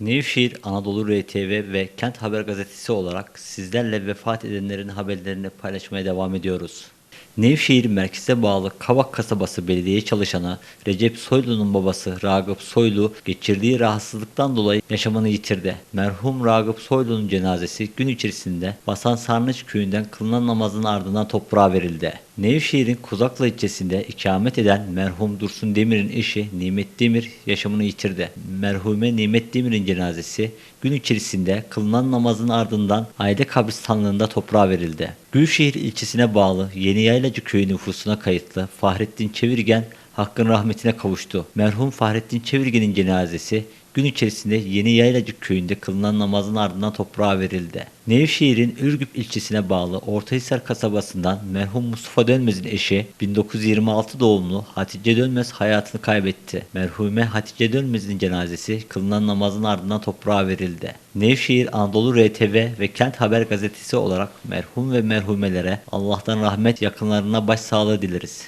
Nevşehir Anadolu RTV ve Kent Haber Gazetesi olarak sizlerle vefat edenlerin haberlerini paylaşmaya devam ediyoruz. Nevşehir merkeze bağlı Kavak kasabası belediye çalışanı Recep Soylu'nun babası Ragıp Soylu geçirdiği rahatsızlıktan dolayı yaşamını yitirdi. Merhum Ragıp Soylu'nun cenazesi gün içerisinde Basan Sarnıç köyünden kılınan namazın ardından toprağa verildi. Nevşehir'in Kuzaklı ilçesinde ikamet eden merhum Dursun Demir'in eşi Nimet Demir yaşamını yitirdi. Merhume Nimet Demir'in cenazesi gün içerisinde kılınan namazın ardından aile kabristanlığında toprağa verildi. Gülşehir ilçesine bağlı Yeni Yaylacı köyü nüfusuna kayıtlı Fahrettin Çevirgen hakkın rahmetine kavuştu. Merhum Fahrettin Çevirgen'in cenazesi gün içerisinde Yeni Yaylacık köyünde kılınan namazın ardından toprağa verildi. Nevşehir'in Ürgüp ilçesine bağlı Ortahisar kasabasından merhum Mustafa Dönmez'in eşi 1926 doğumlu Hatice Dönmez hayatını kaybetti. Merhume Hatice Dönmez'in cenazesi kılınan namazın ardından toprağa verildi. Nevşehir Anadolu RTV ve Kent Haber Gazetesi olarak merhum ve merhumelere Allah'tan rahmet yakınlarına başsağlığı dileriz.